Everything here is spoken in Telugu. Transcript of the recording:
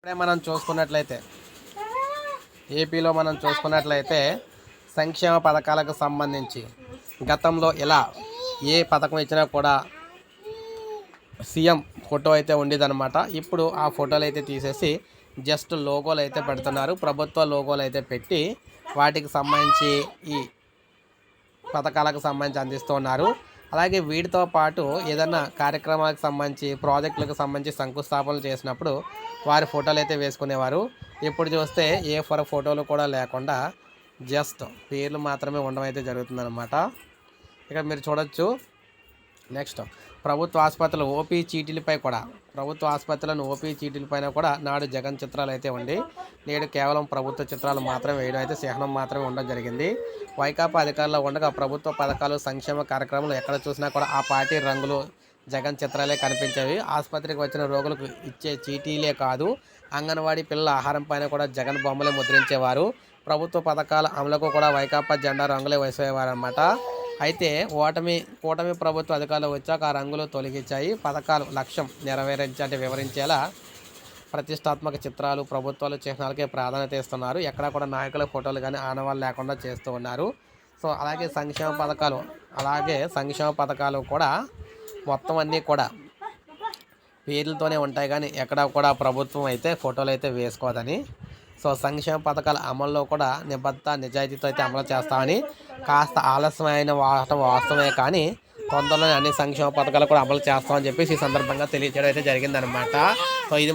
ఇప్పుడే మనం చూసుకున్నట్లయితే ఏపీలో మనం చూసుకున్నట్లయితే సంక్షేమ పథకాలకు సంబంధించి గతంలో ఇలా ఏ పథకం ఇచ్చినా కూడా సీఎం ఫోటో అయితే ఉండేదన్నమాట. ఇప్పుడు ఆ ఫోటోలు అయితే తీసేసి జస్ట్ లోగోలు అయితే పెడుతున్నారు. ప్రభుత్వ లోగోలు అయితే పెట్టి వాటికి సంబంధించి ఈ పథకాలకు సంబంధించి అందిస్తూ ఉన్నారు. అలాగే వీటితో పాటు ఏదైనా కార్యక్రమాలకు సంబంధించి ప్రాజెక్టులకు సంబంధించి శంకుస్థాపనలు చేసినప్పుడు వారి ఫోటోలు అయితే వేసుకునేవారు. ఇప్పుడు చూస్తే ఏ ఫర్ ఫోటోలు కూడా లేకుండా జస్ట్ పేర్లు మాత్రమే ఉండడం అయితే జరుగుతుందన్నమాట. ఇక్కడ మీరు చూడొచ్చు. నెక్స్ట్ ప్రభుత్వ ఆసుపత్రులు ఓపీ చీటీలపై కూడా ప్రభుత్వ ఆసుపత్రులను ఓపీ చీటీలపైన కూడా నాడు జగన్ చిత్రాలు అయితే ఉండి నేడు కేవలం ప్రభుత్వ చిత్రాలు మాత్రమే వేయడం అయితే చిహ్నం మాత్రమే ఉండడం జరిగింది. వైకాపా అధికారంలో ఉండగా ప్రభుత్వ పథకాలు సంక్షేమ కార్యక్రమాలు ఎక్కడ చూసినా కూడా ఆ పార్టీ రంగులు జగన్ చిత్రాలే కనిపించేవి. ఆసుపత్రికి వచ్చిన రోగులకు ఇచ్చే చీటీలే కాదు అంగన్వాడీ పిల్లల ఆహారం పైన కూడా జగన్ బొమ్మలే ముద్రించేవారు. ప్రభుత్వ పథకాల అమలుకు కూడా వైకాపా జెండా రంగులే వేసేవారు అనమాట అయితే ఓటమి కూటమి ప్రభుత్వ అధికారులు వచ్చాక ఆ రంగులు తొలగించాయి. పథకాలు లక్ష్యం నెరవేరించాలంటే వివరించేలా ప్రతిష్టాత్మక చిత్రాలు ప్రభుత్వాలు చిహ్నాలకే ప్రాధాన్యత ఇస్తున్నారు. ఎక్కడ కూడా నాయకుల ఫోటోలు కానీ ఆనవాళ్ళు లేకుండా చేస్తూ ఉన్నారు. సో అలాగే సంక్షేమ పథకాలు అలాగే సంక్షేమ పథకాలు కూడా మొత్తం అన్నీ కూడా పేర్లతోనే ఉంటాయి కానీ ఎక్కడ కూడా ప్రభుత్వం అయితే ఫోటోలు అయితే వేసుకోదని సో సంక్షేమ పథకాల అమల్లో కూడా నిబద్ధ నిజాయితీతో అయితే అమలు చేస్తామని కాస్త ఆలస్యమైన వాడటం వాస్తవమే కానీ తొందరలోనే అన్ని సంక్షేమ పథకాలు కూడా అమలు చేస్తామని చెప్పేసి ఈ సందర్భంగా తెలియజేయడం అయితే జరిగిందనమాట సో ఇది